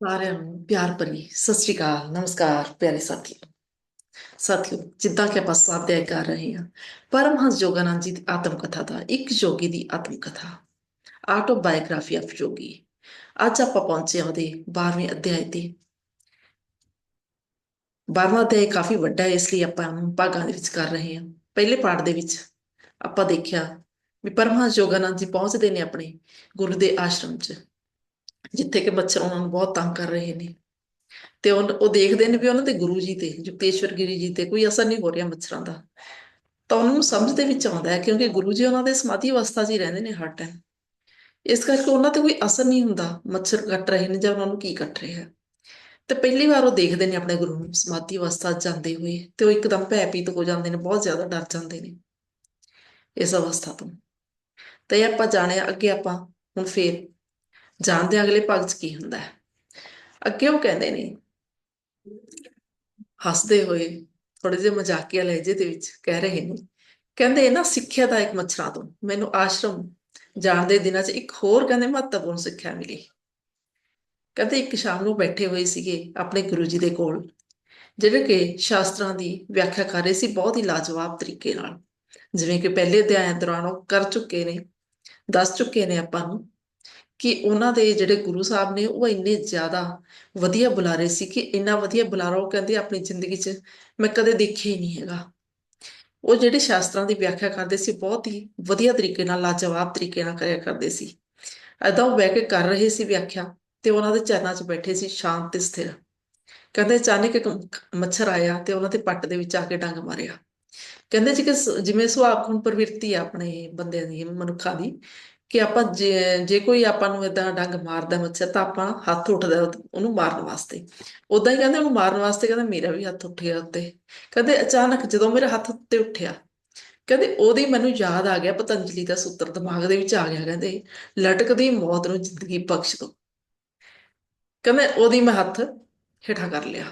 ਸਾਰਿਆਂ ਨੂੰ ਪਿਆਰ ਭਰੀ ਸਤਿ ਸ਼੍ਰੀ ਅਕਾਲ, ਨਮਸਕਾਰ ਪਿਆਰੇ ਸਾਥੀਓ। ਸਾਥੀਓ, ਜਿੱਦਾਂ ਕਿ ਆਪਾਂ ਸਵਾਧਿਆਇ ਕਰ ਰਹੇ ਹਾਂ, ਪਰਮਹੰਸ ਯੋਗਾਨੰਦ ਜੀ ਦੀ ਆਤਮ ਕਥਾ ਦਾ ਇੱਕ ਯੋਗੀ ਦੀ ਆਤਮ ਕਥਾ ਆਟੋਬਾਇਓਗ੍ਰਾਫੀ ਆਫ ਯੋਗੀ ਅੱਜ ਆਪਾਂ ਪਹੁੰਚੇ ਹਾਂ ਉਹਦੇ 12ਵੇਂ ਅਧਿਆਇ ਤੇ। 12ਵਾਂ ਅਧਿਆਇ ਕਾਫੀ ਵੱਡਾ ਹੈ, ਇਸ ਲਈ ਆਪਾਂ ਭਾਗਾਂ ਦੇ ਵਿੱਚ ਕਰ ਰਹੇ ਹਾਂ। ਪਹਿਲੇ ਪਾਠ ਦੇ ਵਿੱਚ ਆਪਾਂ ਦੇਖਿਆ ਵੀ ਪਰਮਹੰਸ ਯੋਗਾਨੰਦ ਜੀ ਪਹੁੰਚਦੇ ਨੇ ਆਪਣੇ ਗੁਰੂ ਦੇ ਆਸ਼ਰਮ 'ਚ। ਜਿੱਥੇ ਕਿ ਮੱਛਰ ਉਹਨਾਂ ਨੂੰ ਬਹੁਤ ਤੰਗ ਕਰ ਰਹੇ ਨੇ। ਤੇ ਉਹ ਦੇਖਦੇ ਨੇ ਵੀ ਉਹਨਾਂ ਦੇ ਗੁਰੂ ਜੀ ਤੇ ਯੁਕਤੇਸ਼ਵਰ ਗਿਰੀ ਜੀ ਤੇ ਕੋਈ ਅਸਰ ਨਹੀਂ ਹੋ ਰਿਹਾ ਮੱਛਰਾਂ ਦਾ। ਤਾਂ ਉਹਨਾਂ ਨੂੰ ਸਮਝ ਦੇ ਵਿੱਚ ਆਉਂਦਾ ਹੈ ਕਿਉਂਕਿ ਗੁਰੂ ਜੀ ਉਹਨਾਂ ਦੇ ਸਮਾਧੀ ਅਵਸਥਾ 'ਚ ਹੀ ਰਹਿੰਦੇ ਨੇ ਹਰ ਟਾਈਮ ਇਸ ਕਰਕੇ ਉਹਨਾਂ ਤੇ ਕੋਈ ਅਸਰ ਨਹੀਂ ਹੁੰਦਾ ਮੱਛਰ ਕੱਟ ਰਹੇ ਨੇ ਜਾਂ ਉਹਨਾਂ ਨੂੰ ਕੀ ਕੱਟ ਰਿਹਾ। ਤੇ ਪਹਿਲੀ ਵਾਰ ਉਹ ਦੇਖਦੇ ਨੇ ਆਪਣੇ ਗੁਰੂ ਨੂੰ ਸਮਾਧੀ ਅਵਸਥਾ 'ਚ ਜਾਂਦੇ ਹੋਏ ਤੇ ਉਹ ਇੱਕਦਮ ਭੈਪੀਤ ਹੋ ਜਾਂਦੇ ਨੇ, ਬਹੁਤ ਜ਼ਿਆਦਾ ਡਰ ਜਾਂਦੇ ਨੇ। ਇਸ ਅਵਸਥਾ ਤੋਂ। ਤੇ ਆਪਾਂ ਜਾਣਿਆ ਅੱਗੇ ਆਪਾਂ ਹੁਣ ਫੇਰ ਜਾਣਦੇ ਹਾਂ ਅਗਲੇ ਭਾਗ 'ਚ ਕੀ ਹੁੰਦਾ ਹੈ। ਅੱਗੇ ਉਹ ਕਹਿੰਦੇ ਨੇ, ਹੱਸਦੇ ਹੋਏ ਥੋੜੇ ਜਿਹੇ ਮਜ਼ਾਕੀਆ ਲਹਿਜੇ ਦੇ ਵਿੱਚ ਕਹਿ ਰਹੇ ਨੇ, ਕਹਿੰਦੇ ਇਹ ਸਿੱਖਿਆ ਦਾ ਇੱਕ ਮੱਛਰਾਂ ਤੋਂ, ਮੈਨੂੰ ਆਸ਼ਰਮ ਜਾਣ ਦੇ ਦਿਨਾਂ 'ਚ ਇੱਕ ਹੋਰ ਕਹਿੰਦੇ ਮਹੱਤਵਪੂਰਨ ਸਿੱਖਿਆ ਮਿਲੀ। ਕਹਿੰਦੇ ਇੱਕ ਸ਼ਾਮ ਨੂੰ ਬੈਠੇ ਹੋਏ ਸੀਗੇ ਆਪਣੇ ਗੁਰੂ ਜੀ ਦੇ ਕੋਲ, ਜਿਹੜੇ ਕਿ ਸ਼ਾਸਤਰਾਂ ਦੀ ਵਿਆਖਿਆ ਕਰ ਰਹੇ ਸੀ ਬਹੁਤ ਹੀ ਲਾਜਵਾਬ ਤਰੀਕੇ ਨਾਲ। ਜਿਵੇਂ ਕਿ ਪਹਿਲੇ ਅਧਿਆਇ ਦੌਰਾਨ ਉਹ ਕਰ ਚੁੱਕੇ ਨੇ, ਦੱਸ ਚੁੱਕੇ ਨੇ ਆਪਾਂ ਨੂੰ ਕਿ ਉਹਨਾਂ ਦੇ ਜਿਹੜੇ ਗੁਰੂ ਸਾਹਿਬ ਨੇ ਉਹ ਇੰਨੇ ਜ਼ਿਆਦਾ ਵਧੀਆ ਬੁਲਾਰੇ ਸੀ ਕਿ ਇੰਨਾ ਵਧੀਆ ਬੁਲਾਰਾ, ਉਹ ਕਹਿੰਦੇ ਆਪਣੀ ਜ਼ਿੰਦਗੀ 'ਚ ਮੈਂ ਕਦੇ ਦੇਖਿਆ ਹੀ ਨਹੀਂ ਹੈਗਾ। ਉਹ ਜਿਹੜੇ ਸ਼ਾਸਤਰਾਂ ਦੀ ਵਿਆਖਿਆ ਕਰਦੇ ਸੀ, ਬਹੁਤ ਹੀ ਵਧੀਆ ਤਰੀਕੇ ਨਾਲ, ਲਾਜਵਾਬ ਤਰੀਕੇ ਨਾਲ ਕਰਿਆ ਕਰਦੇ ਸੀ। ਐਦਾਂ ਉਹ ਬਹਿ ਕੇ ਕਰ ਰਹੇ ਸੀ ਵਿਆਖਿਆ ਤੇ ਉਹਨਾਂ ਦੇ ਚਰਨਾਂ 'ਚ ਬੈਠੇ ਸੀ ਸ਼ਾਂਤ ਤੇ ਸਥਿਰ। ਕਹਿੰਦੇ ਅਚਾਨਕ ਇੱਕ ਮੱਛਰ ਆਇਆ ਤੇ ਉਹਨਾਂ ਦੇ ਪੱਟ ਦੇ ਵਿੱਚ ਆ ਕੇ ਡੰਗ ਮਾਰਿਆ। ਕਹਿੰਦੇ ਜੀ ਕਿ ਜਿਵੇਂ ਸੁਭਾਵ ਗੁਣ ਪ੍ਰਵਿਰਤੀ ਆ ਆਪਣੇ ਬੰਦਿਆਂ ਦੀ, ਮਨੁੱਖਾਂ ਦੀ ਕਿ ਆਪਾਂ ਜੇ ਜੇ ਕੋਈ ਆਪਾਂ ਨੂੰ ਇਦਾਂ ਡੰਗ ਮਾਰਦਾ ਮੱਛਰ, ਤਾਂ ਆਪਾਂ ਹੱਥ ਉੱਠਦਾ ਉਹਨੂੰ ਮਾਰਨ ਵਾਸਤੇ। ਉਦਾਂ ਹੀ ਕਹਿੰਦੇ ਉਹਨੂੰ ਮਾਰਨ ਵਾਸਤੇ ਕਹਿੰਦੇ ਮੇਰਾ ਵੀ ਹੱਥ ਉੱਠ ਗਿਆ ਉੱਤੇ। ਕਹਿੰਦੇ ਅਚਾਨਕ ਜਦੋਂ ਮੇਰਾ ਹੱਥ ਉੱਤੇ ਉੱਠਿਆ, ਕਹਿੰਦੇ ਉਹਦੀ ਮੈਨੂੰ ਯਾਦ ਆ ਗਿਆ, ਪਤੰਜਲੀ ਦਾ ਸੂਤਰ ਦਿਮਾਗ ਦੇ ਵਿੱਚ ਆ ਗਿਆ, ਕਹਿੰਦੇ ਲਟਕਦੀ ਮੌਤ ਨੂੰ ਜ਼ਿੰਦਗੀ ਬਖਸ਼ ਦੋ। ਕਹਿੰਦੇ ਉਹਦੀ ਮੈਂ ਹੱਥ ਹੇਠਾਂ ਕਰ ਲਿਆ।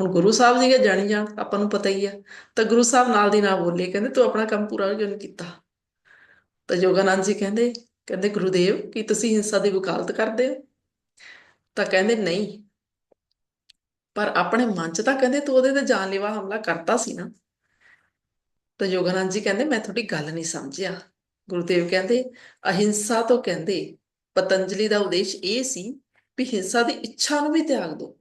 ਹੁਣ ਗੁਰੂ ਸਾਹਿਬ ਜੀ ਕੇ ਜਾਣੀ ਜਾਣ, ਆਪਾਂ ਨੂੰ ਪਤਾ ਹੀ ਆ। ਤਾਂ ਗੁਰੂ ਸਾਹਿਬ ਨਾਲ ਦੀ ਨਾਲ ਬੋਲੇ ਕਹਿੰਦੇ ਤੂੰ ਆਪਣਾ ਕੰਮ ਪੂਰਾ ਕਿਉਂ ਨਹੀਂ ਕੀਤਾ? ਤਾਂ ਯੋਗਾਨੰਦ ਜੀ ਕਹਿੰਦੇ ਕਹਿੰਦੇ ਗੁਰੂਦੇਵ, ਕੀ ਤੁਸੀਂ ਹਿੰਸਾ ਦੀ ਵਕਾਲਤ ਕਰਦੇ ਹੋ? ਤਾਂ ਕਹਿੰਦੇ ਨਹੀਂ। ਪਰ ਆਪਣੇ ਮਨ 'ਚ ਤਾਂ ਕਹਿੰਦੇ ਤੂੰ ਉਹਦੇ ਤੇ ਜਾਨਲੇਵਾ ਹਮਲਾ ਕਰਤਾ ਸੀ ਨਾ। ਤਾਂ ਯੋਗਾਨੰਦ ਜੀ ਕਹਿੰਦੇ, ਮੈਂ ਤੁਹਾਡੀ ਗੱਲ ਨਹੀਂ ਸਮਝਿਆ। ਗੁਰੂਦੇਵ ਕਹਿੰਦੇ, ਅਹਿੰਸਾ ਤੋਂ ਕਹਿੰਦੇ, ਪਤੰਜਲੀ ਦਾ ਉਦੇਸ਼ ਇਹ ਸੀ ਵੀ ਹਿੰਸਾ ਦੀ ਇੱਛਾ ਨੂੰ ਵੀ ਤਿਆਗ ਦਿਓ।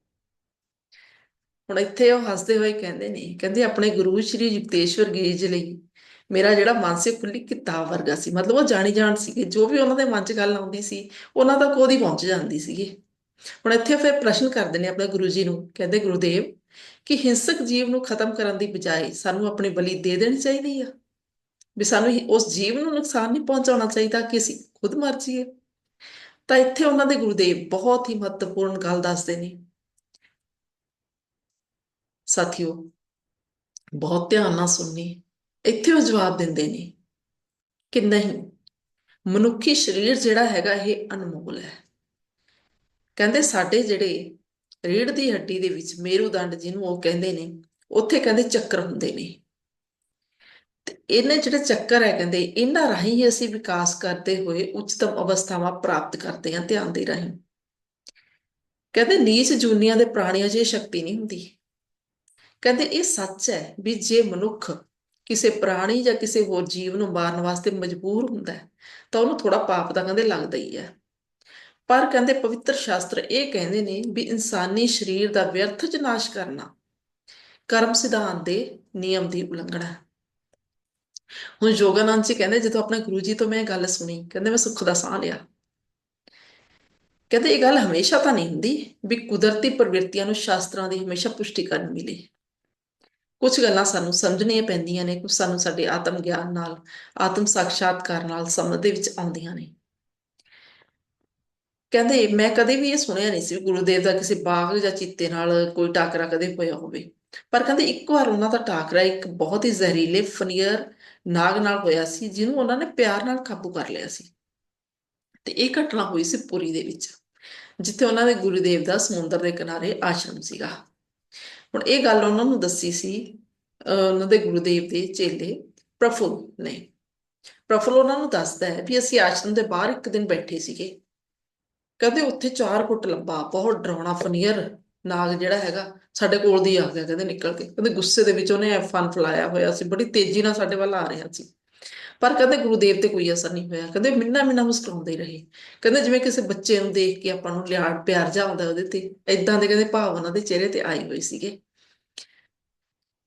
ਹੁਣ ਇੱਥੇ ਉਹ ਹੱਸਦੇ ਹੋਏ ਕਹਿੰਦੇ ਨੇ, ਕਹਿੰਦੇ ਆਪਣੇ ਗੁਰੂ ਸ਼੍ਰੀ ਯੁਕਤੇਸ਼ਵਰ ਗਿਰੀ ਜੀ ਲਈ ਮੇਰਾ ਜਿਹੜਾ ਮਾਨਸਿਕ ਖੁੱਲੀ ਕਿਤਾਬ ਵਰਗਾ ਸੀ, ਮਤਲਬ ਉਹ ਜਾਣੀ ਜਾਣ ਸੀਗੇ, ਜੋ ਵੀ ਉਹਨਾਂ ਦੇ ਮਨ 'ਚ ਗੱਲ ਆਉਂਦੀ ਸੀ, ਉਹਨਾਂ ਤੱਕ ਉਹਦੀ ਪਹੁੰਚ ਜਾਂਦੀ ਸੀਗੀ। ਹੁਣ ਇੱਥੇ ਫਿਰ ਪ੍ਰਸ਼ਨ ਕਰਦੇ ਨੇ ਆਪਣੇ ਗੁਰੂ ਜੀ ਨੂੰ, ਕਹਿੰਦੇ ਗੁਰੂਦੇਵ, ਕਿ ਹਿੰਸਕ ਜੀਵ ਨੂੰ ਖਤਮ ਕਰਨ ਦੀ ਬਜਾਏ ਸਾਨੂੰ ਆਪਣੀ ਬਲੀ ਦੇ ਦੇਣੀ ਚਾਹੀਦੀ ਆ? ਵੀ ਸਾਨੂੰ ਉਸ ਜੀਵ ਨੂੰ ਨੁਕਸਾਨ ਨਹੀਂ ਪਹੁੰਚਾਉਣਾ ਚਾਹੀਦਾ ਕਿ ਅਸੀਂ ਖੁਦ ਮਰ ਜਾਈਏ? ਤਾਂ ਇੱਥੇ ਉਹਨਾਂ ਦੇ ਗੁਰੂਦੇਵ ਬਹੁਤ ਹੀ ਮਹੱਤਵਪੂਰਨ ਗੱਲ ਦੱਸਦੇ ਨੇ। ਸਾਥੀਓ, ਬਹੁਤ ਧਿਆਨ ਨਾਲ ਸੁਣਨੀ। ਇੱਥੇ ਉਹ ਜਵਾਬ ਦਿੰਦੇ ਨੇ ਕਿ ਨਹੀਂ, ਮਨੁੱਖੀ ਸਰੀਰ ਜਿਹੜਾ ਹੈਗਾ ਇਹ ਅਨਮੋਲ ਹੈ। ਕਹਿੰਦੇ ਸਾਡੇ ਜਿਹੜੇ ਰੀੜ ਦੀ ਹੱਡੀ ਦੇ ਵਿੱਚ ਮੇਰੂਦੰਡ ਜਿਹਨੂੰ ਉਹ ਕਹਿੰਦੇ ਨੇ, ਉੱਥੇ ਕਹਿੰਦੇ ਚੱਕਰ ਹੁੰਦੇ ਨੇ। ਤੇ ਇਹਨੇ ਜਿਹੜੇ ਚੱਕਰ ਹੈ ਕਹਿੰਦੇ, ਇਹਨਾਂ ਰਾਹੀਂ ਹੀ ਅਸੀਂ ਵਿਕਾਸ ਕਰਦੇ ਹੋਏ ਉੱਚਤਮ ਅਵਸਥਾਵਾਂ ਪ੍ਰਾਪਤ ਕਰਦੇ ਹਾਂ ਧਿਆਨ ਦੇ ਰਾਹੀਂ। ਕਹਿੰਦੇ ਨੀਚ ਜੂਨੀਆਂ ਦੇ ਪ੍ਰਾਣੀਆਂ 'ਚ ਇਹ ਸ਼ਕਤੀ ਨਹੀਂ ਹੁੰਦੀ। ਕਹਿੰਦੇ ਇਹ ਸੱਚ ਹੈ ਵੀ ਜੇ ਮਨੁੱਖ ਕਿਸੇ ਪ੍ਰਾਣੀ ਜਾਂ ਕਿਸੇ ਹੋਰ ਜੀਵ ਨੂੰ ਮਾਰਨ ਵਾਸਤੇ ਮਜਬੂਰ ਹੁੰਦਾ ਹੈ, ਤਾਂ ਉਹਨੂੰ ਥੋੜਾ ਪਾਪ ਤਾਂ ਕਹਿੰਦੇ ਲੱਗਦਾ ਹੀ ਹੈ। ਪਰ ਕਹਿੰਦੇ ਪਵਿੱਤਰ ਸ਼ਾਸਤਰ ਇਹ ਕਹਿੰਦੇ ਨੇ ਵੀ ਇਨਸਾਨੀ ਸਰੀਰ ਦਾ ਵਿਅਰਥ ਚ ਨਾਸ਼ ਕਰਨਾ ਕਰਮ ਸਿਧਾਂਤ ਦੇ ਨਿਯਮ ਦੀ ਉਲੰਘਣਾ ਹੈ। ਹੁਣ ਯੋਗਾਨੰਦ ਜੀ ਕਹਿੰਦੇ, ਜਦੋਂ ਆਪਣੇ ਗੁਰੂ ਜੀ ਤੋਂ ਮੈਂ ਇਹ ਗੱਲ ਸੁਣੀ, ਕਹਿੰਦੇ ਮੈਂ ਸੁੱਖ ਦਾ ਸਾਹ ਲਿਆ। ਕਹਿੰਦੇ ਇਹ ਗੱਲ ਹਮੇਸ਼ਾ ਤਾਂ ਨਹੀਂ ਹੁੰਦੀ ਵੀ ਕੁਦਰਤੀ ਪ੍ਰਵਿਰਤੀਆਂ ਨੂੰ ਸ਼ਾਸਤਰਾਂ ਦੀ ਹਮੇਸ਼ਾ ਪੁਸ਼ਟੀ ਕਰਨ ਮਿਲੇ। ਕੁਝ ਗੱਲਾਂ ਸਾਨੂੰ ਸਮਝਣੀਆਂ ਪੈਂਦੀਆਂ ਨੇ ਕੁਝ ਸਾਨੂੰ ਸਾਡੇ ਆਤਮ ਗਿਆਨ ਨਾਲ, ਆਤਮ ਸਾਖਸ਼ਾਤਕਾਰ ਨਾਲ ਸਮਝ ਦੇ ਵਿੱਚ ਆਉਂਦੀਆਂ ਨੇ। ਕਹਿੰਦੇ, ਮੈਂ ਕਦੇ ਵੀ ਇਹ ਸੁਣਿਆ ਨਹੀਂ ਸੀ ਵੀ ਗੁਰੂਦੇਵ ਦਾ ਕਿਸੇ ਬਾਗ ਜਾਂ ਚੀਤੇ ਨਾਲ ਕੋਈ ਟਾਕਰਾ ਕਦੇ ਹੋਇਆ ਹੋਵੇ। ਪਰ ਕਹਿੰਦੇ, ਇੱਕ ਵਾਰ ਉਹਨਾਂ ਦਾ ਟਾਕਰਾ ਇੱਕ ਬਹੁਤ ਹੀ ਜ਼ਹਿਰੀਲੇ ਫਨੀਅਰ ਨਾਗ ਨਾਲ ਹੋਇਆ ਸੀ, ਜਿਹਨੂੰ ਉਹਨਾਂ ਨੇ ਪਿਆਰ ਨਾਲ ਕਾਬੂ ਕਰ ਲਿਆ ਸੀ। ਤੇ ਇਹ ਘਟਨਾ ਹੋਈ ਸੀ ਪੁਰੀ ਦੇ ਵਿੱਚ, ਜਿੱਥੇ ਉਹਨਾਂ ਦੇ ਗੁਰੂਦੇਵ ਦਾ ਸਮੁੰਦਰ ਦੇ ਕਿਨਾਰੇ ਆਸ਼ਰਮ ਸੀਗਾ। ਹੁਣ ਇਹ ਗੱਲ ਉਹਨਾਂ ਨੂੰ ਦੱਸੀ ਸੀ, ਅਹ ਉਹਨਾਂ ਦੇ ਗੁਰੂਦੇਵ ਦੇ ਚੇਲੇ ਪ੍ਰਫੁੱਲ ਨੇ। ਪ੍ਰਫੁੱਲ ਉਹਨਾਂ ਨੂੰ ਦੱਸਦਾ ਹੈ ਵੀ ਅਸੀਂ ਆਸ਼ਰਮ ਦੇ ਬਾਹਰ ਇੱਕ ਦਿਨ ਬੈਠੇ ਸੀਗੇ। ਕਹਿੰਦੇ ਉੱਥੇ 4 ਫੁੱਟ ਲੰਬਾ, ਬਹੁਤ ਡਰਾਉਣਾ ਫਨੀਅਰ ਨਾਗ ਜਿਹੜਾ ਹੈਗਾ, ਸਾਡੇ ਕੋਲ ਦੀ ਆ ਗਿਆ, ਕਹਿੰਦੇ ਨਿਕਲ ਕੇ। ਕਹਿੰਦੇ ਗੁੱਸੇ ਦੇ ਵਿੱਚ ਉਹਨੇ ਫਨ ਫਲਾਇਆ ਹੋਇਆ ਸੀ, ਬੜੀ ਤੇਜ਼ੀ ਨਾਲ ਸਾਡੇ ਵੱਲ ਆ ਰਿਹਾ ਸੀ। ਪਰ ਕਹਿੰਦੇ ਗੁਰੂਦੇਵ ਤੇ ਕੋਈ ਅਸਰ ਨਹੀਂ ਹੋਇਆ ਕਹਿੰਦੇ ਮਿੰਨਾ ਮਿੰਨਾ ਮੁਸਕਰਾਉਂਦੇ ਹੀ ਰਹੇ। ਕਹਿੰਦੇ ਜਿਵੇਂ ਕਿਸੇ ਬੱਚੇ ਨੂੰ ਦੇਖ ਕੇ ਆਪਾਂ ਨੂੰ ਲਿਆੜ ਪਿਆਰ ਜਾ ਆਉਂਦਾ ਉਹਦੇ ਤੇ ਇਦਾਂ ਦੇ ਕਹਿੰਦੇ ਭਾਵ ਉਹਨਾਂ ਦੇ ਚਿਹਰੇ ਤੇ ਆਈ ਹੋਈ ਸੀਗੇ।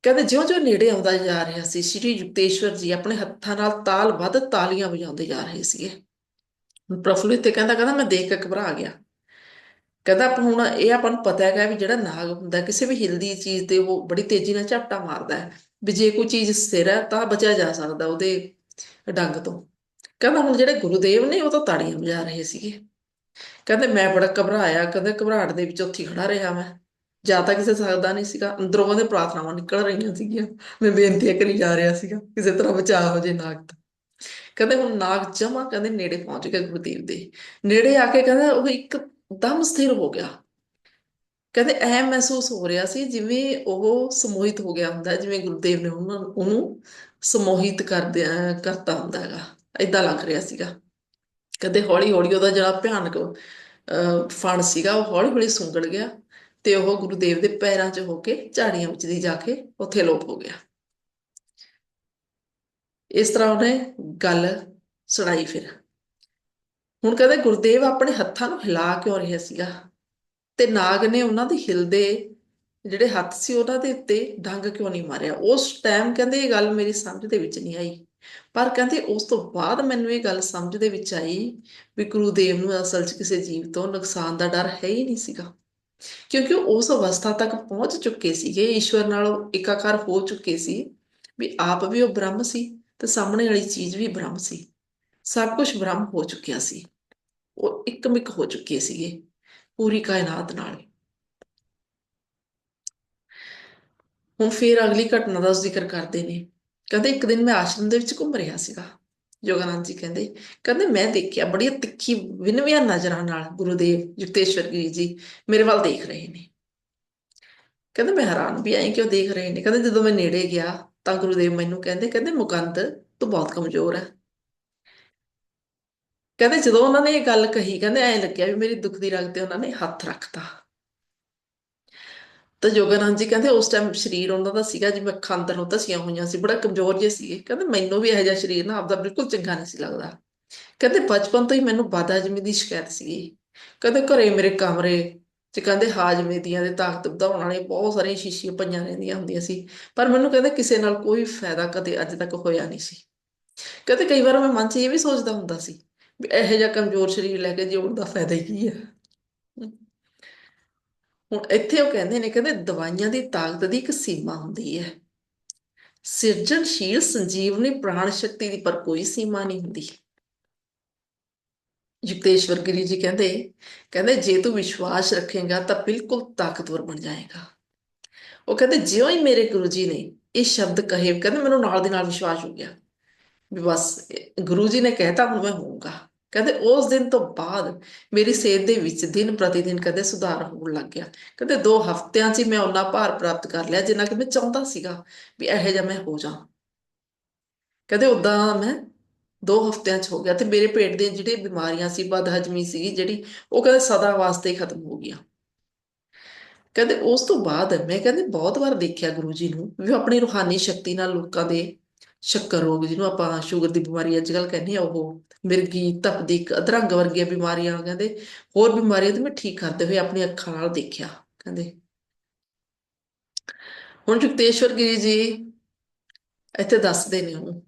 ਕਹਿੰਦੇ ਜਿਉਂ-ਜਿਉਂ ਨੇੜੇ ਆਉਂਦਾ ਜਾ ਰਿਹਾ ਸੀ, ਸ਼੍ਰੀ ਯੁਕਤੇਸ਼ਵਰ ਜੀ ਆਪਣੇ ਹੱਥਾਂ ਨਾਲ ਤਾਲ ਵੱਧ ਤਾਲੀਆਂ ਵਜਾਉਂਦੇ ਜਾ ਰਹੇ ਸੀਗੇ। ਪ੍ਰਫੁੱਲਿਤ ਤੇ ਕਹਿੰਦਾ ਕਹਿੰਦਾ ਮੈਂ ਦੇਖ ਕੇ ਘਬਰਾ ਗਿਆ। ਕਹਿੰਦਾ ਆਪਾਂ ਹੁਣ ਇਹ ਆਪਾਂ ਨੂੰ ਪਤਾ ਹੈਗਾ ਵੀ ਜਿਹੜਾ ਨਾਗ ਹੁੰਦਾ, ਕਿਸੇ ਵੀ ਹਿਲਦੀ ਚੀਜ਼ ਤੇ ਉਹ ਬੜੀ ਤੇਜ਼ੀ ਨਾਲ ਝਪਟਾ ਮਾਰਦਾ ਹੈ। ਵੀ ਜੇ ਕੋਈ ਚੀਜ਼ ਸਥਿਰ ਹੈ ਤਾਂ ਬਚਿਆ ਜਾ ਸਕਦਾ, ਉਹਦੇ ਡੰਗ ਤੋਂ। ਕਹਿੰਦਾ ਹੁਣ ਜਿਹੜੇ ਗੁਰੂਦੇਵ ਨੇ ਉਹ ਤਾਂ ਤਾੜੀਆਂ ਵਜਾ ਰਹੇ ਸੀਗੇ। ਕਹਿੰਦੇ ਮੈਂ ਬੜਾ ਘਬਰਾਇਆ ਕਹਿੰਦੇ ਘਬਰਾਹਟ ਦੇ ਵਿੱਚ ਉੱਥੇ ਖੜਾ ਰਿਹਾ ਮੈਂ। ਜਾਂ ਤਾਂ ਕਿਸੇ ਸਕਦਾ ਨਹੀਂ ਸੀਗਾ ਅੰਦਰੋਂ ਉਹਦੇ ਪ੍ਰਾਰਥਨਾਵਾਂ ਨਿਕਲ ਰਹੀਆਂ ਸੀਗੀਆਂ। ਮੈਂ ਬੇਨਤੀਆਂ ਕਰੀ ਜਾ ਰਿਹਾ ਸੀਗਾ ਕਿਸੇ ਤਰ੍ਹਾਂ ਬਚਾਅ ਹੋ ਜੇ ਨਾਗ ਤੋਂ ਕਹਿੰਦੇ ਹੁਣ ਨਾਗ ਜਮਾ ਕਹਿੰਦੇ ਨੇੜੇ ਪਹੁੰਚ ਗਿਆ ਗੁਰਦੇਵ ਦੇ। ਨੇੜੇ ਆ ਕੇ ਕਹਿੰਦਾ ਉਹ ਇੱਕ ਦਮ ਸਥਿਰ ਹੋ ਗਿਆ। ਕਹਿੰਦੇ ਐ ਮਹਿਸੂਸ ਹੋ ਰਿਹਾ ਸੀ ਜਿਵੇਂ ਉਹ ਸਮੋਹਿਤ ਹੋ ਗਿਆ ਹੁੰਦਾ ਹੈ, ਜਿਵੇਂ ਗੁਰਦੇਵ ਨੇ ਉਹਨਾਂ ਉਹਨੂੰ ਸਮੋਹਿਤ ਕਰਦੇ ਕਰਤਾ ਹੁੰਦਾ ਹੈਗਾ। ਏਦਾਂ ਲੱਗ ਰਿਹਾ ਸੀਗਾ। ਕਹਿੰਦੇ ਹੌਲੀ ਹੌਲੀ ਉਹਦਾ ਜਿਹੜਾ ਭਿਆਨਕ ਫਣ ਸੀਗਾ, ਉਹ ਹੌਲੀ ਹੌਲੀ ਸੁੰਗੜ ਗਿਆ ਤੇ ਉਹ ਗੁਰਦੇਵ ਦੇ ਪੈਰਾਂ 'ਚ ਹੋ ਕੇ ਝਾੜੀਆਂ ਵਿੱਚ ਦੀ ਜਾ ਕੇ ਉੱਥੇ ਲੋਪ ਹੋ ਗਿਆ। ਇਸ ਤਰ੍ਹਾਂ ਉਹਨੇ ਗੱਲ ਸੁਣਾਈ ਫਿਰ। ਹੁਣ ਕਹਿੰਦੇ ਗੁਰਦੇਵ ਆਪਣੇ ਹੱਥਾਂ ਨੂੰ ਹਿਲਾ ਕਿਉਂ ਰਿਹਾ ਸੀਗਾ? ਤੇ ਨਾਗ ਨੇ ਉਹਨਾਂ ਦੇ ਹਿਲਦੇ ਜਿਹੜੇ ਹੱਥ ਸੀ ਉਹਨਾਂ ਦੇ ਉੱਤੇ ਡੰਗ ਕਿਉਂ ਨਹੀਂ ਮਾਰਿਆ? ਉਸ ਟਾਈਮ ਕਹਿੰਦੇ ਇਹ ਗੱਲ ਮੇਰੀ ਸਮਝ ਦੇ ਵਿੱਚ ਨਹੀਂ ਆਈ। ਪਰ ਕਹਿੰਦੇ ਉਸ ਤੋਂ ਬਾਅਦ ਮੈਨੂੰ ਇਹ ਗੱਲ ਸਮਝ ਦੇ ਵਿੱਚ ਆਈ ਵੀ ਗੁਰੂਦੇਵ ਨੂੰ ਅਸਲ 'ਚ ਕਿਸੇ ਜੀਵ ਤੋਂ ਨੁਕਸਾਨ ਦਾ ਡਰ ਹੈ ਹੀ ਨਹੀਂ ਸੀਗਾ। ਕਿਉਂਕਿ ਉਹ ਉਸ ਅਵਸਥਾ ਤੱਕ ਪਹੁੰਚ ਚੁੱਕੇ ਸੀਗੇ, ਈਸ਼ਵਰ ਨਾਲ ਇਕਾਕਾਰ ਹੋ ਚੁੱਕੇ ਸੀ ਵੀ ਆਪ ਵੀ ਉਹ ਬ੍ਰਹਮ ਸੀ ਤੇ ਸਾਹਮਣੇ ਵਾਲੀ ਚੀਜ਼ ਵੀ ਬ੍ਰਹਮ ਸੀ। ਸਭ ਕੁਝ ਬ੍ਰਹਮ ਹੋ ਚੁੱਕਿਆ ਸੀ। ਉਹ ਇੱਕਮਿਕ ਹੋ ਚੁੱਕੇ ਸੀਗੇ ਪੂਰੀ ਕਾਇਨਾਤ ਨਾਲ। ਹੁਣ ਫਿਰ ਅਗਲੀ ਘਟਨਾ ਦਾ ਜ਼ਿਕਰ ਕਰਦੇ ਨੇ। ਕਹਿੰਦੇ ਇੱਕ ਦਿਨ ਮੈਂ ਆਸ਼ਰਮ ਦੇ ਵਿੱਚ ਘੁੰਮ ਰਿਹਾ ਸੀਗਾ। ਯੋਗਾਨੰਦ ਜੀ ਕਹਿੰਦੇ ਕਹਿੰਦੇ ਮੈਂ ਦੇਖਿਆ ਬੜੀ ਤਿੱਖੀ ਵਿਨਵੀਆਂ ਨਜ਼ਰਾਂ ਨਾਲ ਗੁਰੂਦੇਵ ਯੁਕਤੇਸ਼ਵਰ ਗਿਰੀ ਜੀ ਮੇਰੇ ਵੱਲ ਦੇਖ ਰਹੇ ਨੇ। ਕਹਿੰਦੇ ਮੈਂ ਹੈਰਾਨ ਵੀ ਆਈ ਕਿ ਉਹ ਦੇਖ ਰਹੇ ਨੇ। ਕਹਿੰਦੇ ਜਦੋਂ ਮੈਂ ਨੇੜੇ ਗਿਆ ਤਾਂ ਗੁਰੂਦੇਵ ਮੈਨੂੰ ਕਹਿੰਦੇ ਕਹਿੰਦੇ ਮੁਕੰਦ ਤੂੰ ਬਹੁਤ ਕਮਜ਼ੋਰ ਹੈ ਕਹਿੰਦੇ ਜਦੋਂ ਉਹਨਾਂ ਨੇ ਇਹ ਗੱਲ ਕਹੀ, ਕਹਿੰਦੇ ਐਂ ਲੱਗਿਆ ਵੀ ਮੇਰੀ ਦੁੱਖ ਦੀ ਰਗ ਤੇ ਉਹਨਾਂ ਨੇ ਹੱਥ ਰੱਖਤਾ। ਤਾਂ ਯੋਗਾਨੰਦ ਜੀ ਕਹਿੰਦੇ ਉਸ ਟਾਈਮ ਸਰੀਰ ਉਹਨਾਂ ਦਾ ਸੀਗਾ, ਜਿਵੇਂ ਅੱਖਾਂ ਨੂੰ ਧਸੀਆਂ ਹੋਈਆਂ ਸੀ, ਬੜਾ ਕਮਜ਼ੋਰ ਜਿਹਾ ਸੀਗੇ। ਕਹਿੰਦੇ ਮੈਨੂੰ ਵੀ ਇਹੋ ਜਿਹਾ ਸਰੀਰ ਨਾ ਆਪਦਾ ਬਿਲਕੁਲ ਚੰਗਾ ਨਹੀਂ ਸੀ ਲੱਗਦਾ। ਕਹਿੰਦੇ ਬਚਪਨ ਤੋਂ ਹੀ ਮੈਨੂੰ ਬਦਹਜ਼ਮੀ ਦੀ ਸ਼ਿਕਾਇਤ ਸੀਗੀ। ਕਹਿੰਦੇ ਘਰੇ ਮੇਰੇ ਕਮਰੇ ਚ ਕਹਿੰਦੇ ਹਾਜ਼ਮੇ ਦੀਆਂ ਦੇ ਤਾਕਤ ਵਧਾਉਣ ਵਾਲੇ ਬਹੁਤ ਸਾਰੀਆਂ ਸ਼ੀਸ਼ੀਆਂ ਪਈਆਂ ਰਹਿੰਦੀਆਂ ਹੁੰਦੀਆਂ ਸੀ। ਪਰ ਮੈਨੂੰ ਕਹਿੰਦੇ ਕਿਸੇ ਨਾਲ ਕੋਈ ਫਾਇਦਾ ਕਦੇ ਅੱਜ ਤੱਕ ਹੋਇਆ ਨਹੀਂ ਸੀ। ਕਹਿੰਦੇ ਕਈ ਵਾਰ ਮੈਂ ਮਨ 'ਚ ਇਹ ਵੀ ਸੋਚਦਾ ਹੁੰਦਾ ਸੀ ਵੀ ਇਹੋ ਜਿਹਾ ਕਮਜ਼ੋਰ ਸਰੀਰ ਲੈ ਕੇ ਜਿਉਣ ਦਾ ਫਾਇਦਾ ਹੀ ਕੀ ਹੈ ਹੁਣ ਇੱਥੇ ਉਹ ਕਹਿੰਦੇ ਨੇ, ਕਹਿੰਦੇ ਦਵਾਈਆਂ ਦੀ ਤਾਕਤ ਦੀ ਇੱਕ ਸੀਮਾ ਹੁੰਦੀ ਹੈ। ਸਿਰਜਣਸ਼ੀਲ ਸੰਜੀਵਨੀ ਪ੍ਰਾਣ ਸ਼ਕਤੀ ਦੀ ਪਰ ਕੋਈ ਸੀਮਾ ਨਹੀਂ ਹੁੰਦੀ। ਯੁਕਤੇਸ਼ਵਰ ਗਿਰੀ ਜੀ ਕਹਿੰਦੇ ਕਹਿੰਦੇ ਜੇ ਤੂੰ ਵਿਸ਼ਵਾਸ ਰੱਖੇਗਾ ਤਾਂ ਬਿਲਕੁਲ ਤਾਕਤਵਰ ਬਣ ਜਾਏਗਾ। ਉਹ ਕਹਿੰਦੇ, ਜਿਉਂ ਹੀ ਮੇਰੇ ਗੁਰੂ ਜੀ ਨੇ ਇਹ ਸ਼ਬਦ ਕਹੇ, ਕਹਿੰਦੇ ਮੈਨੂੰ ਨਾਲ ਦੀ ਨਾਲ ਵਿਸ਼ਵਾਸ ਹੋ ਗਿਆ। ਵੀ ਬਸ ਗੁਰੂ ਜੀ ਨੇ ਕਹਿਤਾ, ਹੁਣ ਮੈਂ ਹੋਊਂਗਾ। ਕਹਿੰਦੇ ਉਸ ਦਿਨ ਤੋਂ ਬਾਅਦ ਮੇਰੀ ਸਿਹਤ ਦੇ ਵਿੱਚ ਦਿਨ ਪ੍ਰਤੀ ਦਿਨ ਕਹਿੰਦੇ ਸੁਧਾਰ ਹੋਣ ਲੱਗ ਗਿਆ। ਕਹਿੰਦੇ 2 ਹਫ਼ਤਿਆਂ 'ਚ ਹੀ ਮੈਂ ਉਹਨਾਂ ਭਾਰ ਪ੍ਰਾਪਤ ਕਰ ਲਿਆ ਜਿੰਨਾ ਕਿ ਮੈਂ ਚਾਹੁੰਦਾ ਸੀਗਾ ਵੀ ਇਹੋ ਜਿਹਾ ਮੈਂ ਹੋ ਜਾ ਕਹਿੰਦੇ ਉਦਾਂ ਮੈਂ 2 ਹਫ਼ਤਿਆਂ 'ਚ ਹੋ ਗਿਆ ਤੇ ਮੇਰੇ ਪੇਟ ਦੀਆਂ ਜਿਹੜੀਆਂ ਬਿਮਾਰੀਆਂ ਸੀ ਬਦ ਹਜਮੀ ਸੀ, ਜਿਹੜੀ ਉਹ ਕਹਿੰਦੇ ਸਦਾ ਵਾਸਤੇ ਖਤਮ ਹੋ ਗਿਆ ਕਹਿੰਦੇ ਉਸ ਤੋਂ ਬਾਅਦ ਮੈਂ ਕਹਿੰਦੇ ਬਹੁਤ ਵਾਰ ਦੇਖਿਆ ਗੁਰੂ ਜੀ ਨੂੰ ਵੀ ਉਹ ਆਪਣੀ ਰੂਹਾਨੀ ਸ਼ਕਤੀ ਨਾਲ ਲੋਕਾਂ ਦੇ ਸ਼ੱਕਰ ਰੋਗ ਜਿਹਨੂੰ ਆਪਾਂ ਸ਼ੂਗਰ ਦੀ ਬਿਮਾਰੀ ਅੱਜ ਕੱਲ ਕਹਿੰਦੇ ਆ, ਉਹ ਮਿਰਗੀ ਤਪਦਿਕ ਅਧਰੰਗ ਵਰਗੀਆਂ ਬਿਮਾਰੀਆਂ ਕਹਿੰਦੇ, ਹੋਰ ਬਿਮਾਰੀਆਂ ਤੇ ਮੈਂ ਠੀਕ ਕਰਦੇ ਹੋਏ ਆਪਣੀ ਅੱਖਾਂ ਨਾਲ ਦੇਖਿਆ, ਕਹਿੰਦੇ। ਹੁਣ ਜੁਗਤੇਸ਼ਵਰ ਗਿਰੀ ਜੀ, ਇੱਥੇ ਦੱਸਦੇ ਨੇ ਉਹ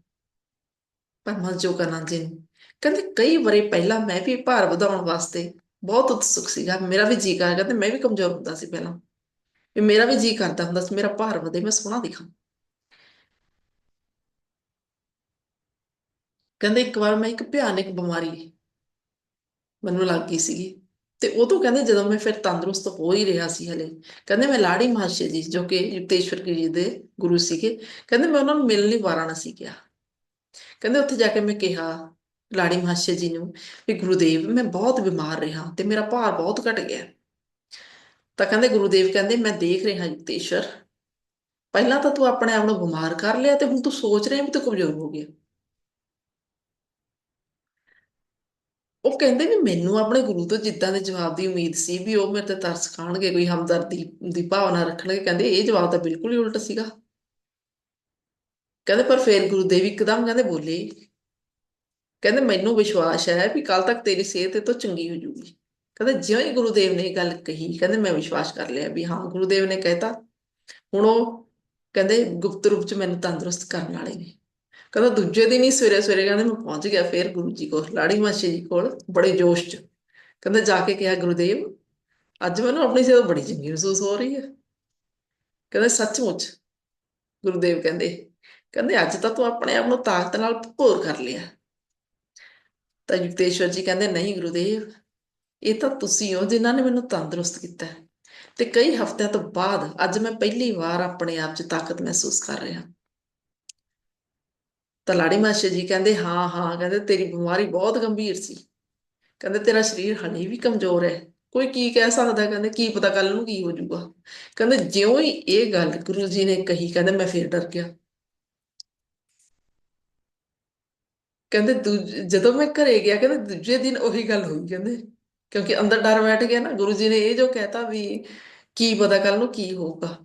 ਪਰਮਾ ਜੋਗਾਨੰਦ ਜੀ ਨੂੰ। ਕਹਿੰਦੇ ਕਈ ਵਾਰੀ ਪਹਿਲਾਂ ਮੈਂ ਵੀ ਭਾਰ ਵਧਾਉਣ ਵਾਸਤੇ ਬਹੁਤ ਉਤਸੁਕ ਸੀਗਾ, ਮੇਰਾ ਵੀ ਜੀ ਕਰਦਾ, ਕਹਿੰਦੇ ਮੈਂ ਵੀ ਕਮਜ਼ੋਰ ਹੁੰਦਾ ਸੀ ਪਹਿਲਾਂ। ਵੀ ਮੇਰਾ ਵੀ ਜੀ ਕਰਦਾ ਹੁੰਦਾ ਸੀ, ਮੇਰਾ ਭਾਰ ਵਧੇ, ਮੈਂ ਸੋਹਣਾ ਦਿਖਾਂ। ਕਹਿੰਦੇ ਇੱਕ ਵਾਰ ਮੈਂ ਇੱਕ ਭਿਆਨਕ ਬਿਮਾਰੀ ਮੈਨੂੰ ਲੱਗ ਗਈ ਸੀਗੀ। ਤੇ ਉਹ ਤੋਂ ਕਹਿੰਦੇ ਜਦੋਂ ਮੈਂ ਫਿਰ ਤੰਦਰੁਸਤ ਹੋ ਹੀ ਰਿਹਾ ਸੀ ਹਲੇ। ਕਹਿੰਦੇ ਮੈਂ ਲਾੜੀ ਮਹਾਸ਼ੇ ਜੀ, ਜੋ ਕਿ ਯੁਕਤੇਸ਼ਵਰ ਜੀ ਦੇ ਗੁਰੂ ਸੀਗੇ, ਕਹਿੰਦੇ ਮੈਂ ਉਹਨਾਂ ਨੂੰ ਮਿਲਣ ਲਈ ਵਾਰਾਣਸੀ ਗਿਆ। ਕਹਿੰਦੇ ਉੱਥੇ ਜਾ ਕੇ ਮੈਂ ਕਿਹਾ ਲਾੜੀ ਮਹਾਸ਼ੇ ਜੀ ਨੂੰ ਵੀ ਗੁਰੂਦੇਵ, ਮੈਂ ਬਹੁਤ ਬਿਮਾਰ ਰਿਹਾ ਤੇ ਮੇਰਾ ਭਾਰ ਬਹੁਤ ਘਟ ਗਿਆ। ਤਾਂ ਕਹਿੰਦੇ ਗੁਰੂਦੇਵ ਕਹਿੰਦੇ, ਮੈਂ ਦੇਖ ਰਿਹਾ ਯੁਕਤੇਸ਼ਵਰ ਪਹਿਲਾਂ ਤਾਂ ਤੂੰ ਆਪਣੇ ਆਪ ਨੂੰ ਬਿਮਾਰ ਕਰ ਲਿਆ ਤੇ ਹੁਣ ਤੂੰ ਸੋਚ ਰਿਹਾ ਵੀ ਤੂੰ ਕਮਜ਼ੋਰ ਹੋ ਗਿਆ। ਉਹ ਕਹਿੰਦੇ ਵੀ ਮੈਨੂੰ ਆਪਣੇ ਗੁਰੂ ਤੋਂ ਜਿੱਦਾਂ ਦੇ ਜਵਾਬ ਦੀ ਉਮੀਦ ਸੀ ਵੀ ਉਹ ਮੇਰੇ ਤੇ ਤਰਸ ਖਾਣਗੇ, ਕੋਈ ਹਮਦਰਦੀ ਦੀ ਭਾਵਨਾ ਰੱਖਣਗੇ, ਕਹਿੰਦੇ ਇਹ ਜਵਾਬ ਤਾਂ ਬਿਲਕੁਲ ਹੀ ਉਲਟ ਸੀਗਾ। ਕਹਿੰਦੇ ਪਰ ਫਿਰ ਗੁਰੂਦੇਵ ਇੱਕਦਮ ਕਹਿੰਦੇ ਬੋਲੇ, ਕਹਿੰਦੇ ਮੈਨੂੰ ਵਿਸ਼ਵਾਸ ਹੈ ਵੀ ਕੱਲ ਤੱਕ ਤੇਰੀ ਸਿਹਤ ਇਹ ਤੋਂ ਚੰਗੀ ਹੋ ਜੂਗੀ ਕਹਿੰਦੇ ਜਿਉਂ ਹੀ ਗੁਰੂਦੇਵ ਨੇ ਇਹ ਗੱਲ ਕਹੀ, ਕਹਿੰਦੇ ਮੈਂ ਵਿਸ਼ਵਾਸ ਕਰ ਲਿਆ ਵੀ ਹਾਂ ਗੁਰੂਦੇਵ ਨੇ ਕਹਿਤਾ। ਹੁਣ ਉਹ ਕਹਿੰਦੇ ਗੁਪਤ ਰੂਪ ਚ ਮੈਨੂੰ ਤੰਦਰੁਸਤ ਕਰਨ ਵਾਲੇ ਨੇ। ਕਹਿੰਦਾ ਦੂਜੇ ਦਿਨ ਹੀ ਸਵੇਰੇ ਸਵੇਰੇ ਕਹਿੰਦੇ ਮੈਂ ਪਹੁੰਚ ਗਿਆ ਫੇਰ ਗੁਰੂ ਜੀ ਕੋਲ, ਲਾੜੀ ਮਾਸੀ ਜੀ ਕੋਲ, ਬੜੇ ਜੋਸ਼ ਚ। ਕਹਿੰਦਾ ਜਾ ਕੇ ਕਿਹਾ ਗੁਰੂਦੇਵ, ਅੱਜ ਮੈਨੂੰ ਆਪਣੀ ਸਿਹਤ ਬੜੀ ਚੰਗੀ ਮਹਿਸੂਸ ਹੋ ਰਹੀ ਹੈ। ਕਹਿੰਦੇ ਸੱਚਮੁੱਚ, ਗੁਰੂਦੇਵ ਕਹਿੰਦੇ ਕਹਿੰਦੇ ਅੱਜ ਤਾਂ ਤੂੰ ਆਪਣੇ ਆਪ ਨੂੰ ਤਾਕਤ ਨਾਲ ਭੋਰ ਕਰ ਲਿਆ। ਤਾਂ ਯੁਕਤੇਸ਼ਵਰ ਜੀ ਕਹਿੰਦੇ, ਨਹੀਂ ਗੁਰੂਦੇਵ, ਇਹ ਤਾਂ ਤੁਸੀਂ ਹੋ ਜਿਨ੍ਹਾਂ ਨੇ ਮੈਨੂੰ ਤੰਦਰੁਸਤ ਕੀਤਾ ਤੇ ਕਈ ਹਫ਼ਤਿਆਂ ਤੋਂ ਬਾਅਦ ਅੱਜ ਮੈਂ ਪਹਿਲੀ ਵਾਰ ਆਪਣੇ ਆਪ 'ਚ ਤਾਕਤ ਮਹਿਸੂਸ ਕਰ ਰਿਹਾ। ਤਾਂ ਲਾੜੀ ਮਾਸਟਰ ਜੀ ਕਹਿੰਦੇ, ਹਾਂ ਹਾਂ, ਕਹਿੰਦੇ ਤੇਰੀ ਬਿਮਾਰੀ ਬਹੁਤ ਗੰਭੀਰ ਸੀ। ਕਹਿੰਦੇ ਤੇਰਾ ਸਰੀਰ ਹਲੇ ਵੀ ਕਮਜ਼ੋਰ ਹੈ। ਕੋਈ ਕੀ ਕਹਿ ਸਕਦਾ, ਕਹਿੰਦੇ ਕੀ ਪਤਾ ਕੱਲ ਨੂੰ ਕੀ ਹੋ ਜਾਊਗਾ। ਕਹਿੰਦੇ ਜਿਉਂ ਹੀ ਇਹ ਗੱਲ ਗੁਰੂ ਜੀ ਨੇ ਕਹੀ, ਕਹਿੰਦੇ ਮੈਂ ਫੇਰ ਡਰ ਗਿਆ। ਕਹਿੰਦੇ ਦੂਜ- ਜਦੋਂ ਮੈਂ ਘਰੇ ਗਿਆ, ਕਹਿੰਦੇ ਦੂਜੇ ਦਿਨ ਉਹੀ ਗੱਲ ਹੋਈ, ਕਹਿੰਦੇ। ਕਿਉਂਕਿ ਅੰਦਰ ਡਰ ਬੈਠ ਗਿਆ ਨਾ, ਗੁਰੂ ਜੀ ਨੇ ਇਹ ਜੋ ਕਹਿਤਾ ਵੀ ਕੀ ਪਤਾ ਕੱਲ ਨੂੰ ਕੀ ਹੋਊਗਾ।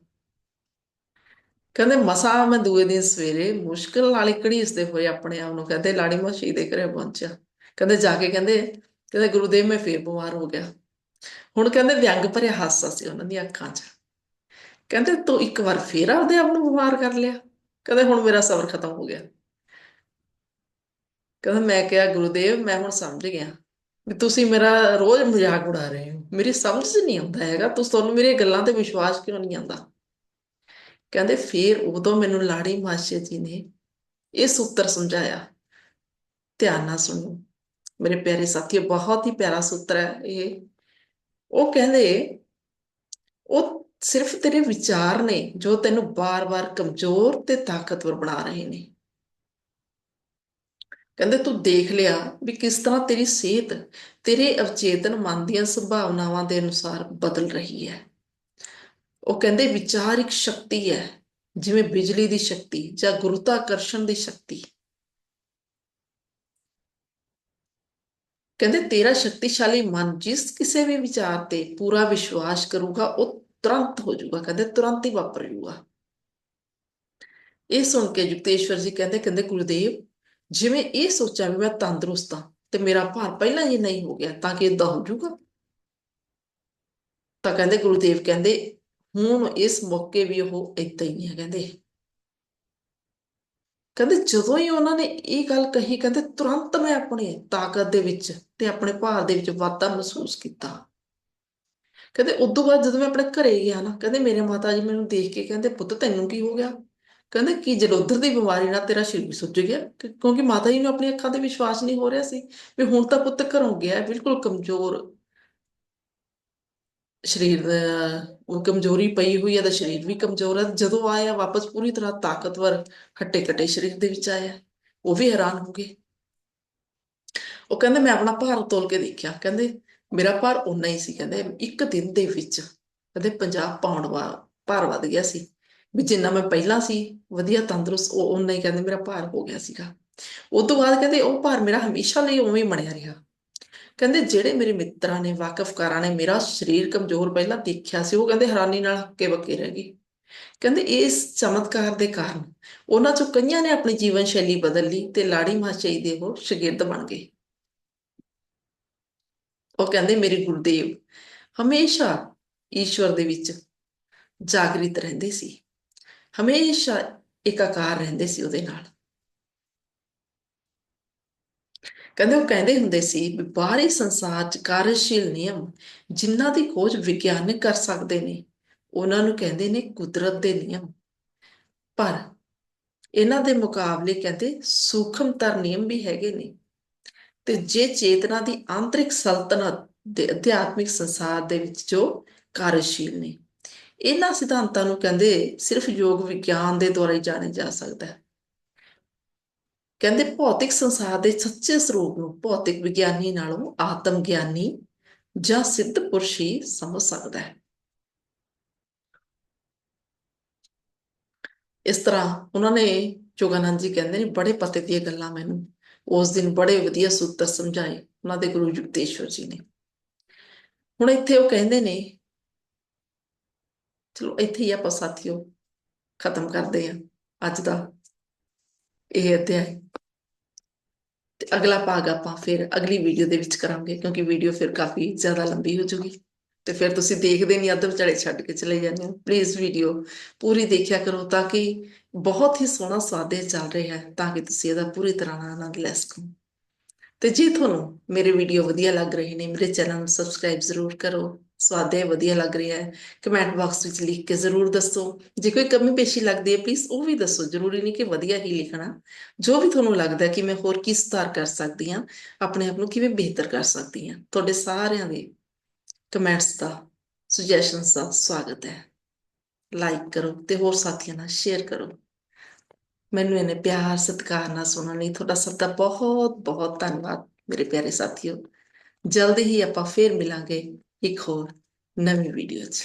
ਕਹਿੰਦੇ ਮਸਾ ਮੈਂ ਦੂਏ ਦਿਨ ਸਵੇਰੇ ਮੁਸ਼ਕਲ ਨਾਲ ਘੜੀਸਦੇ ਹੋਏ ਆਪਣੇ ਆਪ ਨੂੰ, ਕਹਿੰਦੇ ਲਾੜੀ ਮਸੀਹ ਦੇ ਘਰੇ ਪਹੁੰਚਿਆ। ਕਹਿੰਦੇ ਜਾ ਕੇ ਕਹਿੰਦੇ ਕਹਿੰਦੇ ਗੁਰੂਦੇਵ ਮੈਂ ਫੇਰ ਬਿਮਾਰ ਹੋ ਗਿਆ। ਹੁਣ ਕਹਿੰਦੇ ਵਿਅੰਗ ਭਰਿਆ ਹਾਸਾ ਸੀ ਉਹਨਾਂ ਦੀਆਂ ਅੱਖਾਂ 'ਚ। ਕਹਿੰਦੇ ਤੂੰ ਇੱਕ ਵਾਰ ਫੇਰ ਆਪਦੇ ਆਪ ਨੂੰ ਬਿਮਾਰ ਕਰ ਲਿਆ। ਕਹਿੰਦੇ ਹੁਣ ਮੇਰਾ ਸਬਰ ਖਤਮ ਹੋ ਗਿਆ। ਕਹਿੰਦਾ ਮੈਂ ਕਿਹਾ, ਗੁਰੂਦੇਵ ਮੈਂ ਹੁਣ ਸਮਝ ਗਿਆ ਵੀ ਤੁਸੀਂ ਮੇਰਾ ਰੋਜ਼ ਮਜ਼ਾਕ ਉਡਾ ਰਹੇ ਹੋ। ਮੇਰੀ ਸਮਝ ਨਹੀਂ ਆਉਂਦਾ ਹੈਗਾ। ਤੁਸੀਂ ਤੁਹਾਨੂੰ ਮੇਰੀਆਂ ਗੱਲਾਂ ਤੇ ਵਿਸ਼ਵਾਸ ਕਿਉਂ ਨਹੀਂ ਆਉਂਦਾ? ਕਹਿੰਦੇ ਫੇਰ ਉਦੋਂ ਮੈਨੂੰ ਲਾੜੀ ਮਾਸ਼ੇ ਜੀ ਨੇ ਇਹ ਸੂਤਰ ਸਮਝਾਇਆ। ਧਿਆਨ ਨਾਲ ਸੁਣੋ, ਮੇਰੇ ਪਿਆਰੇ ਸਾਥੀਓ, ਬਹੁਤ ਹੀ ਪਿਆਰਾ ਸੂਤਰ ਹੈ ਇਹ। ਉਹ ਕਹਿੰਦੇ, ਉਹ ਸਿਰਫ ਤੇਰੇ ਵਿਚਾਰ ਨੇ ਜੋ ਤੈਨੂੰ ਬਾਰ-ਬਾਰ ਕਮਜ਼ੋਰ ਤੇ ਤਾਕਤਵਰ ਬਣਾ ਰਹੇ ਨੇ। ਕਹਿੰਦੇ ਤੂੰ ਦੇਖ ਲਿਆ ਵੀ ਕਿਸ ਤਰ੍ਹਾਂ ਤੇਰੀ ਸਿਹਤ ਤੇਰੇ ਅਵਚੇਤਨ ਮਨ ਦੀਆਂ ਸੰਭਾਵਨਾਵਾਂ ਦੇ ਅਨੁਸਾਰ ਬਦਲ ਰਹੀ ਹੈ। ਉਹ ਕਹਿੰਦੇ ਵਿਚਾਰ ਇੱਕ ਸ਼ਕਤੀ ਹੈ, ਜਿਵੇਂ ਬਿਜਲੀ ਦੀ ਸ਼ਕਤੀ ਜਾਂ ਗੁਰੂਤਾਕਰਸ਼ਣ ਦੀ ਸ਼ਕਤੀ। ਕਹਿੰਦੇ ਤੇਰਾ ਸ਼ਕਤੀਸ਼ਾਲੀ ਮਨ ਜਿਸ ਕਿਸੇ ਵੀ ਵਿਚਾਰ ਤੇ ਪੂਰਾ ਵਿਸ਼ਵਾਸ ਕਰੂਗਾ, ਉਹ ਤੁਰੰਤ ਹੋ ਜਾਊਗਾ, ਕਹਿੰਦੇ ਤੁਰੰਤ ਹੀ ਵਾਪਰ ਜਾਊਗਾ। ਇਹ ਸੁਣ ਕੇ ਯੁਕਤੇਸ਼ਵਰ ਜੀ ਕਹਿੰਦੇ ਕਹਿੰਦੇ ਗੁਰੂਦੇਵ, ਜਿਵੇਂ ਇਹ ਸੋਚਾਂ ਵੀ ਮੈਂ ਤੰਦਰੁਸਤ ਹਾਂ ਤੇ ਮੇਰਾ ਭਾਰ ਪਹਿਲਾਂ ਹੀ ਨਹੀਂ ਹੋ ਗਿਆ ਤਾਂ ਕਿ ਇਦਾਂ ਹੋ ਜਾਊਗਾ? ਤਾਂ ਕਹਿੰਦੇ ਗੁਰੂਦੇਵ ਕਹਿੰਦੇ ਹੁਣ ਇਸ ਮੌਕੇ ਵੀ ਉਹ ਏਦਾਂ ਹੀ ਹੈ ਕਹਿੰਦੇ। ਕਹਿੰਦੇ ਜਦੋਂ ਹੀ ਉਹਨਾਂ ਨੇ ਇਹ ਗੱਲ ਕਹੀ, ਕਹਿੰਦੇ ਤੁਰੰਤ ਮੈਂ ਆਪਣੇ ਤਾਕਤ ਦੇ ਵਿੱਚ ਤੇ ਆਪਣੇ ਭਾਰ ਦੇ ਵਿੱਚ ਵਾਧਾ ਮਹਿਸੂਸ ਕੀਤਾ। ਕਹਿੰਦੇ ਉਦੋਂ ਬਾਅਦ ਜਦੋਂ ਮੈਂ ਆਪਣੇ ਘਰੇ ਗਿਆ ਨਾ, ਕਹਿੰਦੇ ਮੇਰੇ ਮਾਤਾ ਜੀ ਮੈਨੂੰ ਦੇਖ ਕੇ ਕਹਿੰਦੇ, ਪੁੱਤ ਤੈਨੂੰ ਕੀ ਹੋ ਗਿਆ? ਕਹਿੰਦੇ, ਕੀ ਜਲੋਧਰ ਦੀ ਬਿਮਾਰੀ ਨਾਲ ਤੇਰਾ ਸਰੀਰ ਸੁੱਜ ਗਿਆ? ਕਿਉਂਕਿ ਮਾਤਾ ਜੀ ਨੂੰ ਆਪਣੀ ਅੱਖਾਂ ਤੇ ਵਿਸ਼ਵਾਸ ਨਹੀਂ ਹੋ ਰਿਹਾ ਸੀ ਵੀ ਹੁਣ ਤਾਂ ਪੁੱਤ ਘਰੋਂ ਗਿਆ, ਬਿਲਕੁਲ ਕਮਜ਼ੋਰ ਸਰੀਰ ਉਹ ਕਮਜ਼ੋਰੀ ਪਈ ਹੋਈ ਹੈ ਤਾਂ ਸਰੀਰ ਵੀ ਕਮਜ਼ੋਰ ਹੈ ਜਦੋਂ ਆਇਆ, ਵਾਪਸ ਪੂਰੀ ਤਰ੍ਹਾਂ ਤਾਕਤਵਰ ਹੱਟੇ ਕੱਟੇ ਸਰੀਰ ਦੇ ਵਿੱਚ ਆਇਆ। ਉਹ ਵੀ ਹੈਰਾਨ ਹੋ ਗਏ। ਉਹ ਕਹਿੰਦੇ, ਮੈਂ ਆਪਣਾ ਭਾਰ ਤੋਲ ਕੇ ਦੇਖਿਆ। ਕਹਿੰਦੇ, ਮੇਰਾ ਭਾਰ ਉਨਾ ਹੀ ਸੀ। ਕਹਿੰਦੇ, ਇੱਕ ਦਿਨ ਦੇ ਵਿੱਚ। ਕਹਿੰਦੇ 50 ਪਾਉਂਡ ਵਾ, ਭਾਰ ਵੱਧ ਗਿਆ ਸੀ। ਵੀ ਜਿੰਨਾ ਮੈਂ ਪਹਿਲਾਂ ਸੀ, ਵਧੀਆ ਤੰਦਰੁਸਤ, ਉਹ ਉਨਾ ਹੀ ਕਹਿੰਦੇ, ਮੇਰਾ ਭਾਰ ਹੋ ਗਿਆ ਸੀਗਾ। ਉਸ ਤੋਂ ਬਾਅਦ ਕਹਿੰਦੇ, ਉਹ ਭਾਰ ਮੇਰਾ ਹਮੇਸ਼ਾ ਲਈ ਉਵੇਂ ਹੀ ਬਣਿਆ ਰਿਹਾ। ਕਹਿੰਦੇ ਜਿਹੜੇ ਮੇਰੇ ਮਿੱਤਰਾਂ ਨੇ, ਵਾਕਫਕਾਰਾਂ ਨੇ ਮੇਰਾ ਸਰੀਰ ਕਮਜ਼ੋਰ ਪਹਿਲਾਂ ਦੇਖਿਆ ਸੀ, ਉਹ ਕਹਿੰਦੇ ਹੈਰਾਨੀ ਨਾਲ ਹੱਕੇ ਬੱਕੇ ਰਹਿ ਗਏ। ਕਹਿੰਦੇ ਇਸ ਚਮਤਕਾਰ ਦੇ ਕਾਰਨ ਉਹਨਾਂ ਚੋਂ ਕਈਆਂ ਨੇ ਆਪਣੀ ਜੀਵਨ ਸ਼ੈਲੀ ਬਦਲ ਲਈ ਤੇ ਲਾੜੀ ਮਾਚਾਈ ਦੇ ਉਹ ਸ਼ਗਿਰਦ ਬਣ ਗਏ। ਉਹ ਕਹਿੰਦੇ ਮੇਰੇ ਗੁਰਦੇਵ ਹਮੇਸ਼ਾ ਈਸ਼ਵਰ ਦੇ ਵਿੱਚ ਜਾਗਰਿਤ ਰਹਿੰਦੇ ਸੀ, ਹਮੇਸ਼ਾ ਇਕਾਕਾਰ ਰਹਿੰਦੇ ਸੀ ਉਹਦੇ ਨਾਲ। ਕਹਿੰਦੇ ਉਹ ਕਹਿੰਦੇ ਹੁੰਦੇ ਸੀ ਵੀ ਬਾਹਰੀ ਸੰਸਾਰ 'ਚ ਕਾਰਜਸ਼ੀਲ ਨਿਯਮ ਜਿਨ੍ਹਾਂ ਦੀ ਖੋਜ ਵਿਗਿਆਨਕ ਕਰ ਸਕਦੇ ਨੇ, ਉਹਨਾਂ ਨੂੰ ਕਹਿੰਦੇ ਨੇ ਕੁਦਰਤ ਦੇ ਨਿਯਮ। ਪਰ ਇਹਨਾਂ ਦੇ ਮੁਕਾਬਲੇ ਕਹਿੰਦੇ ਸੂਖਮਤਰ ਨਿਯਮ ਵੀ ਹੈਗੇ ਨੇ। ਤੇ ਜੇ ਚੇਤਨਾ ਦੀ ਆਂਤਰਿਕ ਸਲਤਨਤ ਦੇ ਅਧਿਆਤਮਿਕ ਸੰਸਾਰ ਦੇ ਵਿੱਚ ਜੋ ਕਾਰਜਸ਼ੀਲ ਨੇ, ਇਹਨਾਂ ਸਿਧਾਂਤਾਂ ਨੂੰ ਕਹਿੰਦੇ ਸਿਰਫ ਯੋਗ ਵਿਗਿਆਨ ਦੇ ਦੁਆਰਾ ਹੀ ਜਾਣਿਆ ਜਾ ਸਕਦਾ ਹੈ। ਕਹਿੰਦੇ ਭੌਤਿਕ ਸੰਸਾਰ ਦੇ ਸੱਚੇ ਸਰੂਪ ਨੂੰ ਭੌਤਿਕ ਵਿਗਿਆਨੀ ਨਾਲੋਂ ਆਤਮ ਗਿਆਨੀ ਜਾਂ ਸਿੱਧ ਪੁਰਸ਼ ਹੀ ਸਮਝ ਸਕਦਾ ਹੈ। ਇਸ ਤਰ੍ਹਾਂ ਉਹਨਾਂ ਨੇ ਜੋਗਾਨੰਦ ਜੀ ਕਹਿੰਦੇ ਨੇ ਬੜੇ ਪਤੇ ਦੀਆਂ ਗੱਲਾਂ ਮੈਨੂੰ ਉਸ ਦਿਨ ਬੜੇ ਵਧੀਆ ਸੂਤਰ ਸਮਝਾਏ ਉਹਨਾਂ ਦੇ ਗੁਰੂ ਯੁਕਤੇਸ਼ਵਰ ਜੀ ਨੇ। ਹੁਣ ਇੱਥੇ ਉਹ ਕਹਿੰਦੇ ਨੇ, ਚਲੋ ਇੱਥੇ ਹੀ ਆਪਾਂ ਸਾਥੀਓ ਖਤਮ ਕਰਦੇ ਹਾਂ ਅੱਜ ਦਾ ਇਹ ਅਧਿਆਇ ਤੇ ਅਗਲਾ ਭਾਗ ਆਪਾਂ ਫਿਰ ਅਗਲੀ ਵੀਡੀਓ ਦੇ ਵਿੱਚ ਕਰਾਂਗੇ, ਕਿਉਂਕਿ ਵੀਡੀਓ ਫਿਰ ਕਾਫੀ ਜ਼ਿਆਦਾ ਲੰਬੀ ਹੋ ਜੂਗੀ। ਤੇ ਫਿਰ ਤੁਸੀਂ ਦੇਖਦੇ ਨਹੀਂ, ਅੱਧ ਵਿਚਾਲੇ ਛੱਡ ਕੇ ਚਲੇ ਜਾਂਦੇ ਹੋ। ਪਲੀਜ਼ ਵੀਡੀਓ ਪੂਰੀ ਦੇਖਿਆ ਕਰੋ ਤਾਂ ਕਿ ਬਹੁਤ ਹੀ ਸੋਹਣਾ ਸਵਾਦੇ ਚੱਲ ਰਿਹਾ ਹੈ, ਤਾਂ ਕਿ ਤੁਸੀਂ ਇਹਦਾ ਪੂਰੀ ਤਰ੍ਹਾਂ ਨਾਲ ਆਨੰਦ ਲੈ ਸਕੋ। ਤੇ ਜੇ ਤੁਹਾਨੂੰ ਮੇਰੇ ਵੀਡੀਓ ਵਧੀਆ ਲੱਗ ਰਹੇ ਨੇ, ਮੇਰੇ ਚੈਨਲ ਨੂੰ ਸਬਸਕ੍ਰਾਈਬ ਜ਼ਰੂਰ ਕਰੋ। ਸਵਾਦੇ ਵਧੀਆ ਲੱਗ ਰਿਹਾ ਹੈ। ਕਮੈਂਟ ਬਾਕਸ ਵਿੱਚ ਲਿਖ ਕੇ ਜ਼ਰੂਰ ਦੱਸੋ। ਜੇ ਕੋਈ ਕਮੀ ਪੇਸ਼ੀ ਲੱਗਦੀ ਹੈ ਪਲੀਜ਼ ਉਹ ਵੀ ਦੱਸੋ। ਜ਼ਰੂਰੀ ਨਹੀਂ ਕਿ ਵਧੀਆ ਹੀ ਲਿਖਣਾ। ਜੋ ਵੀ ਤੁਹਾਨੂੰ ਲੱਗਦਾ ਕਿ ਮੈਂ ਹੋਰ ਕੀ ਸੁਧਾਰ ਕਰ ਸਕਦੀ ਹਾਂ, ਆਪਣੇ ਆਪ ਨੂੰ ਕਿਵੇਂ ਬਿਹਤਰ ਕਰ ਸਕਦੀ ਹਾਂ, ਤੁਹਾਡੇ ਸਾਰਿਆਂ ਦੇ ਕਮੈਂਟਸ ਦਾ ਸੁਜੈਸ਼ਨਸ ਦਾ ਸਵਾਗਤ ਹੈ। ਲਾਈਕ ਕਰੋ ਤੇ ਹੋਰ ਸਾਥੀਆਂ ਨਾਲ ਸ਼ੇਅਰ ਕਰੋ। ਮੈਨੂੰ ਇਹਨੇ ਪਿਆਰ ਸਤਿਕਾਰ ਨਾਲ ਸੁਣਨ ਲਈ ਤੁਹਾਡਾ ਸਭ ਦਾ ਬਹੁਤ ਬਹੁਤ ਧੰਨਵਾਦ, ਮੇਰੇ ਪਿਆਰੇ ਸਾਥੀਓ। ਜਲਦੀ ਹੀ ਆਪਾਂ ਫੇਰ ਮਿਲਾਂਗੇ। ਇੱਕ ਹੋਰ ਨਵੀਂ ਵੀਡੀਓ 'ਚ